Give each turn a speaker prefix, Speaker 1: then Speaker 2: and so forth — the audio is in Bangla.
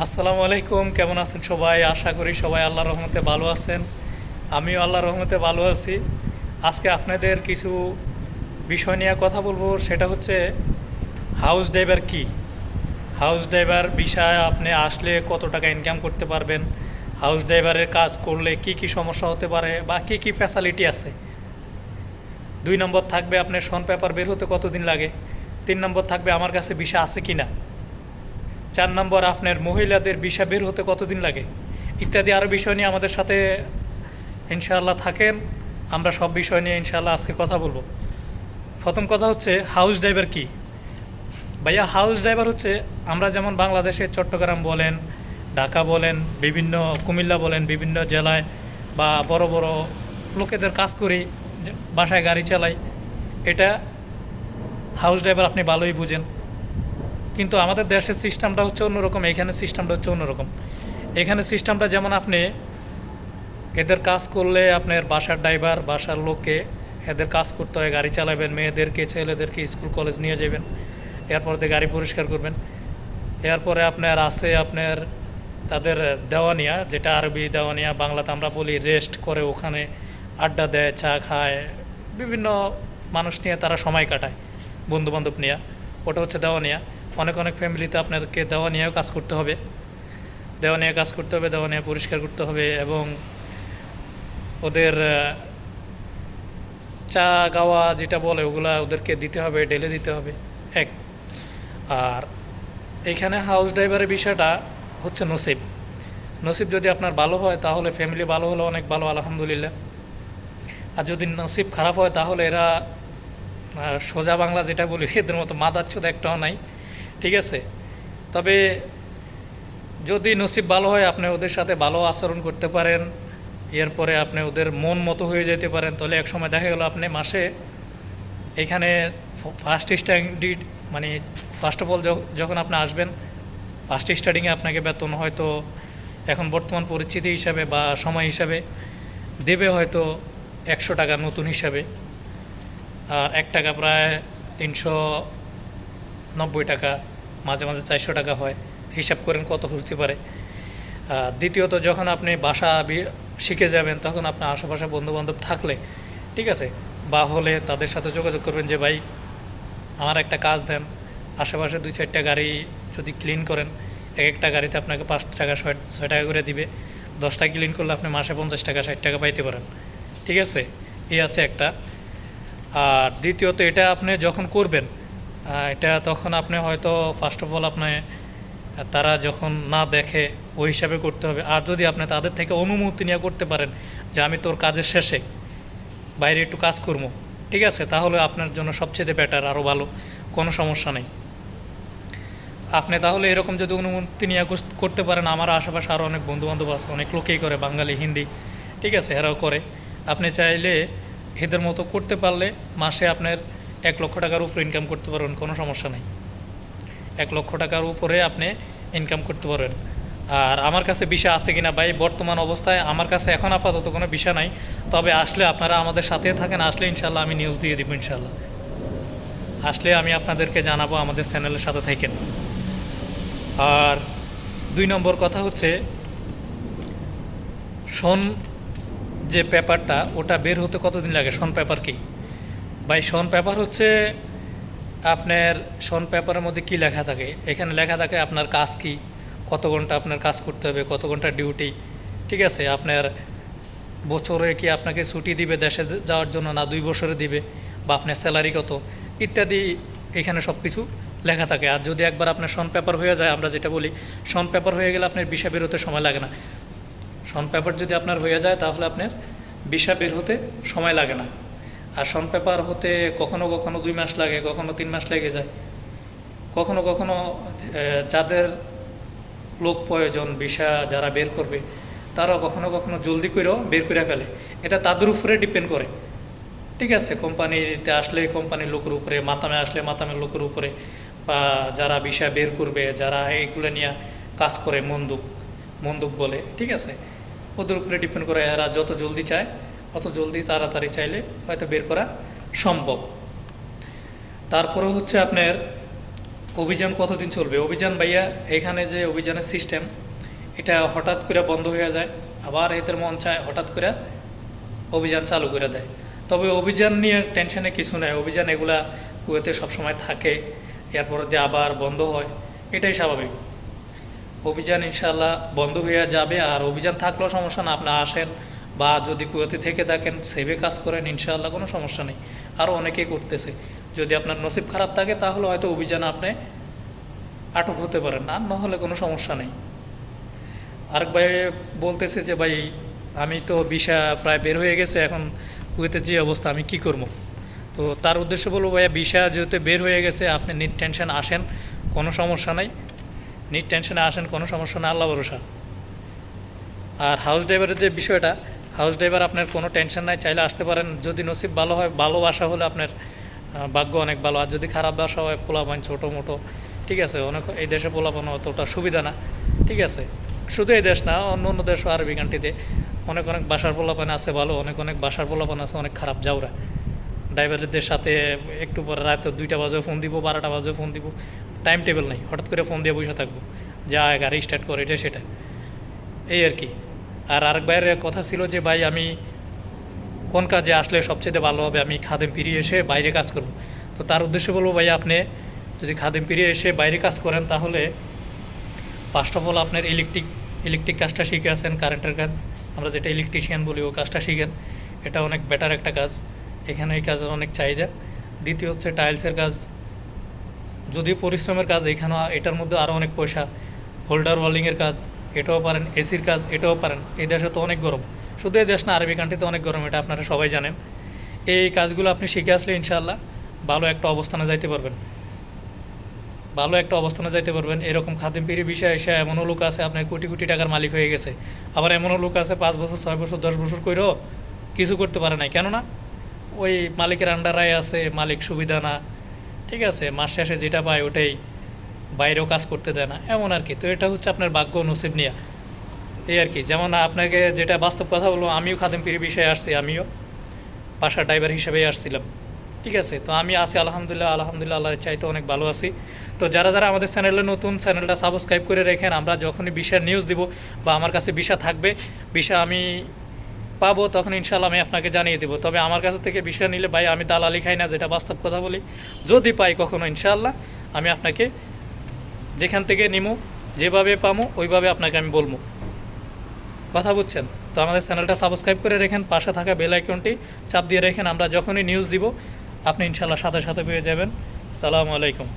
Speaker 1: আসসালামু আলাইকুম, কেমন আছেন সবাই? আশা করি সবাই আল্লাহর রহমতে ভালো আছেন। আমিও আল্লাহ রহমতে ভালো আছি। আজকে আপনাদের কিছু বিষয় নিয়ে কথা বলব, সেটা হচ্ছে হাউস ড্রাইভার কি? হাউস ড্রাইভার বিষয়ে আপনি আসলে কত টাকা ইনকাম করতে পারবেন? হাউস ড্রাইভারের কাজ করলে কি কি সমস্যা হতে পারে বা কি কি ফ্যাসিলিটি আছে? দুই নম্বর থাকবে আপনার সন পেপার বের হতে কতদিন লাগে? তিন নম্বর থাকবে আমার কাছে বিষা আছে কি না চার নম্বর আপনার মহিলাদের বিষা বের হতে কতদিন লাগে? ইত্যাদি আরও বিষয় নিয়ে আমাদের সাথে ইনশাআল্লাহ থাকেন। আমরা সব বিষয় নিয়ে ইনশাআল্লাহ আজকে কথা বলব। প্রথম কথা হচ্ছে হাউস ড্রাইভার কি? ভাইয়া হাউস ড্রাইভার হচ্ছে, আমরা যেমন বাংলাদেশে চট্টগ্রাম বলেন, ঢাকা বলেন, বিভিন্ন কুমিল্লা বলেন, বিভিন্ন জেলায় বা বড় বড় লোকেদের কাজ করি, বাসায় গাড়ি চালাই, এটা হাউস ড্রাইভার আপনি ভালোই বুঝেন। কিন্তু আমাদের দেশের সিস্টেমটা হচ্ছে অন্যরকম এখানে সিস্টেমটা হচ্ছে অন্যরকম। এখানে সিস্টেমটা যেমন আপনি এদের কাজ করলে আপনার বাসার ড্রাইভার, বাসার লোককে এদের কাজ করতে হয়, গাড়ি চালাবেন, মেয়েদেরকে, ছেলেদেরকে স্কুল, কলেজ নিয়ে যাবেন, এরপর দিয়ে গাড়ি পরিষ্কার করবেন। এরপরে আপনার আছে আপনার তাদের দেওয়ানিয়া, যেটা আরবি দেওয়ানিয়া, বাংলাতে আমরা বলি রেস্ট করে ওখানে, আড্ডা দেয়, চা খায়, বিভিন্ন মানুষ নিয়ে তারা সময় কাটায় বন্ধু বান্ধব নিয়ে। ওটা হচ্ছে দেওয়ানিয়া। অনেক অনেক ফ্যামিলিতে আপনাদেরকে দেওয়া নিয়েও কাজ করতে হবে। দেওয়া নিয়ে কাজ করতে হবে, দেওয়া নিয়ে পরিষ্কার করতে হবে এবং ওদের চা গাওয়া যেটা বলে ওগুলা ওদেরকে দিতে হবে ডেলে দিতে হবে, এক। আর এখানে হাউস ড্রাইভারের বিষয়টা হচ্ছে নসিব। নসিব যদি আপনার ভালো হয় তাহলে ফ্যামিলি ভালো হলে অনেক ভালো, আলহামদুলিল্লাহ। আর যদি নসিব খারাপ হয় তাহলে এরা সোজা বাংলা যেটা বলি, এদের মতো মাদাচ্ছুদ একটাও নাই। ঠিক আছে? তবে যদি নসিব ভালো হয়, আপনি ওদের সাথে ভালো আচরণ করতে পারেন। এরপরে আপনি ওদের মন মতো হয়ে যেতে পারেন। তাহলে এক সময় দেখা গেলো আপনি মাসে এখানে ফার্স্ট স্টাডি মানে ফার্স্ট অফ অল যখন আপনি আসবেন ফার্স্ট স্টার্টিংয়ে আপনাকে বেতন হয়তো এখন বর্তমান পরিস্থিতি হিসাবে বা সময় হিসাবে দেবে হয়তো একশো টাকা নতুন হিসাবে। আর এক টাকা প্রায় তিনশো নব্বই টাকা মাঝে মাঝে চারশো টাকা হয়। হিসাব করেন কত হতে পারে। দ্বিতীয়ত, যখন আপনি বাসা শিখে যাবেন, তখন আপনার আশেপাশে বন্ধুবান্ধব থাকলে, ঠিক আছে? বা হলে তাদের সাথে যোগাযোগ করবেন যে, ভাই, আমার একটা কাজ দেন। আশেপাশে দুই চারটা গাড়ি যদি ক্লিন করেন, এক একটা গাড়িতে আপনাকে পাঁচ টাকা, ছয় ছয় টাকা করে দিবে। দশটা ক্লিন করলে আপনি মাসে পঞ্চাশ টাকা, ষাট টাকা পাইতে পারেন। ঠিক আছে? এই আছে একটা। আর দ্বিতীয়ত, এটা আপনি যখন করবেন এটা তখন আপনি হয়তো ফার্স্ট অফ অল আপনি তারা যখন না দেখে, ওই হিসাবে করতে হবে। আর যদি আপনি তাদের থেকে অনুমতি নিয়ে করতে পারেন যে আমি তোর কাজের শেষে বাইরে একটু কাজ করব, ঠিক আছে? তাহলে আপনার জন্য সবচেয়ে বেটার আরও ভালো, কোনো সমস্যা নেই। আপনি তাহলে এরকম যদি অনুমতি নিয়ে করতে পারেন, আমার আশেপাশে আরও অনেক বন্ধুবান্ধব আছে, অনেক লোকেই করে, বাঙালি, হিন্দি, ঠিক আছে? এরাও করে। আপনি চাইলে এদের মতো করতে পারলে মাসে আপনার এক লক্ষ টাকার উপরে ইনকাম করতে পারবেন, কোনো সমস্যা নেই। এক লক্ষ টাকার উপরে আপনি ইনকাম করতে পারবেন। আর আমার কাছে বিষা আছে কিনা ভাই, বর্তমান অবস্থায় আমার কাছে এখন আপাতত কোনো বিষয় নাই। তবে আসলে আপনারা আমাদের সাথে থাকেন, আসলে ইনশাল্লাহ আমি নিউজ দিয়ে দিব ইনশাল্লাহ আসলে আমি আপনাদেরকে জানাব আমাদের চ্যানেলের সাথে থাকেন। আর দুই নম্বর কথা হচ্ছে, শোন যে পেপারটা ওটা বের হতে কতদিন লাগে? শন পেপার কি? ভাই শন পেপার হচ্ছে আপনার শন পেপারের মধ্যে কি লেখা থাকে? এখানে লেখা থাকে আপনার কাজ কি, কত ঘণ্টা আপনার কাজ করতে হবে, কত ঘণ্টা ডিউটি ঠিক আছে? আপনার বছরে কি আপনাকে ছুটি দিবে দেশে যাওয়ার জন্য না দুই বছরে দিবে? বা আপনার স্যালারি কত? ইত্যাদি এখানে সব কিছু লেখা থাকে। আর যদি একবার আপনার শন পেপার হয়ে যায়, আমরা যেটা বলি শন পেপার হয়ে গেলে আপনার বিষা বেরোতে সময় লাগে না। শন পেপার যদি আপনার হয়ে যায়, তাহলে আপনার বিষা বের হতে সময় লাগে না। আর শন পেপার হতে কখনো কখনো দুই মাস লাগে, কখনো তিন মাস লেগে যায়। কখনো কখনো যাদের লোক প্রয়োজন বিষা যারা বের করবে তারা কখনো কখনো জলদি করেও বের করে ফেলে। এটা তাদের উপরে ডিপেন্ড করে। ঠিক আছে, কোম্পানিতে আসলে কোম্পানির লোকের উপরে, মাতামে আসলে মাতামের লোকের উপরে, বা যারা বিষয় বের করবে, যারা এইগুলো নিয়ে কাজ করে, মন্দুক মন্দুক বলে, ঠিক আছে? ওদের উপরে ডিপেন্ড করে এরা যত জলদি চায় অত জলদি তাড়াতাড়ি চাইলে হয়তো বের করা সম্ভব। তারপরে হচ্ছে আপনার অভিযান কতদিন চলবে? অভিযান ভাইয়া, এখানে যে অভিযানের সিস্টেম এটা হঠাৎ করে বন্ধ হয়ে যায়, আবার এদের মন চায় হঠাৎ করে অভিযান চালু করে দেয়। তবে অভিযান নিয়ে টেনশনে কিছু নেই, অভিযান এগুলা কুয়েতে সবসময় থাকে, এরপরে দিয়ে আবার বন্ধ হয়, এটাই স্বাভাবিক। অভিযান ইনশাল্লাহ বন্ধ হয়ে যাবে, আর অভিযান থাকলেও সমস্যা না, আপনি আসেন বা যদি কুয়েতে থেকে থাকেন সেভে কাজ করেন, ইনশাআল্লাহ কোনো সমস্যা নেই। আরও অনেকেই করতেছে। যদি আপনার নসিব খারাপ থাকে, তাহলে হয়তো অভিযান আপনি আটক হতে পারেন। আর নহলে কোনো সমস্যা নেই। আরেক ভাই বলতেছে যে, ভাই, আমি তো বিষা প্রায় বের হয়ে গেছে, এখন কুয়েতে যে অবস্থা, আমি কি করব? তো তার উদ্দেশ্য বলব, ভাইয়া বিষা যেহেতু বের হয়ে গেছে, আপনি নিট টেনশন আসেন, কোনো সমস্যা নাই। নিট টেনশনে আসেন, কোনো সমস্যা না আল্লাহ ভরসা। আর হাউস ড্রাইভারের যে বিষয়টা হাউস ড্রাইভার আপনার কোনো টেনশন নাই, চাইলে আসতে পারেন। যদি নসিব ভালো হয়, ভালো বাসা হলে আপনার ভাগ্য অনেক ভালো। আর যদি খারাপ বাসা হয়, পোলাপান ছোটো মোটো, ঠিক আছে? অনেক এই দেশে পোলাপান অতটা সুবিধা না, ঠিক আছে? শুধু এই দেশ না, অন্য অন্য দেশও, আরবি কান্ট্রিতে অনেক অনেক বাসার পোলাপান আছে ভালো, অনেক অনেক বাসার পোলাপান আছে, অনেক খারাপ যাওরা ড্রাইভারদের সাথে একটু পরে রাত দুইটা বাজে ফোন দিব, বারোটা বাজে ফোন দিব। টাইম টেবিল নেই, হঠাৎ করে ফোন দিয়ে বসে থাকব। যা, গাড়ি স্টার্ট করে, এটা, সেটা। এই আর কি। আর আরেক ভাইয়ের কথা ছিল যে, ভাই, আমি কোন কাজে আসলে সবচেয়ে ভালো হবে? আমি খাদেম ফিরিয়ে এসে বাইরে কাজ করব। তো তার উদ্দেশ্যে বলব, ভাই, আপনি যদি খাদেম ফিরিয়ে এসে বাইরে কাজ করেন, তাহলে ফার্স্ট অফ অল আপনার ইলেকট্রিক ইলেকট্রিক কাজটা শিখে আসেন কারেন্টের কাজ। আমরা যেটা ইলেকট্রিশিয়ান বলি, ও কাজটা শিখেন। এটা অনেক বেটার একটা কাজ। এখানে এই কাজের অনেক চাহিদা। দ্বিতীয় হচ্ছে টাইলসের কাজ। যদিও পরিশ্রমের কাজ এখানেও, এটার মধ্যে আরও অনেক পয়সা। হোল্ডার ওয়ালিংয়ের কাজ। এটাও পারেন, এসির কাজ এটাও পারেন। এই দেশে তো অনেক গরম। শুধু এই দেশ না, আরবি কান্ট্রিতে অনেক গরম, এটা আপনারা সবাই জানেন। এই কাজগুলো আপনি শিখে আসলে ইনশাআল্লাহ ভালো একটা অবস্থানে যাইতে পারবেন। ভালো একটা অবস্থানে যাইতে পারবেন। এরকম খাদিম পিড়ি বিষয়ে এসে এমনও লোক আছে, আপনার কোটি কোটি টাকার মালিক হয়ে গেছে। আবার এমনও লোক আছে, পাঁচ বছর, ছয় বছর, দশ বছর করেও কিছু করতে পারে নাই। কেননা ওই মালিকের আন্ডারায় আছে, মালিক সুবিধা না। ঠিক আছে, মাস শেষে যেটা পায় ওটাই। বাইরেও কাজ করতে দেয় না। এমন আর কি। তো এটা হচ্ছে আপনার ভাগ্য নসিব নিয়া। এই আর কি। যেমন আপনাকে যেটা বাস্তব কথা বলব, আমিও খাদিম পিড়ি বিষয়ে আসছি, আমিও বাসার ড্রাইভার হিসেবেই আসছিলাম। ঠিক আছে? তো আমি আছি, আলহামদুলিল্লাহ আলহামদুলিল্লাহ আল্লাহর চাইতে অনেক ভালো আছি। তো যারা যারা আমাদের চ্যানেলে নতুন, চ্যানেলটা সাবস্ক্রাইব করে রেখেন, আমরা যখনই বিশার নিউজ দিব বা আমার কাছে বিশা থাকবে, বিশা আমি পাবো তখন ইনশাল্লাহ আমি আপনাকে জানিয়ে দেবো। তবে আমার কাছ থেকে বিষয় নিলে, ভাই, আমি দালালি খাই না, যেটা বাস্তব কথা বলি। যদি পাই কখনো ইনশাল্লাহ আমি আপনাকে যেখান থেকে নিমু যেভাবে পামো, ওইভাবে আপনাকে আমি বলব। কথা বুঝছেন? তো আমাদের চ্যানেলটা সাবস্ক্রাইব করে রেখেন, পাশে থাকা বেল আইকনটি চাপ দিয়ে রেখেন, আমরা যখনই নিউজ দিব, আপনি ইনশাল্লাহ সাথে সাথে পেয়ে যাবেন। সালামু আলাইকুম।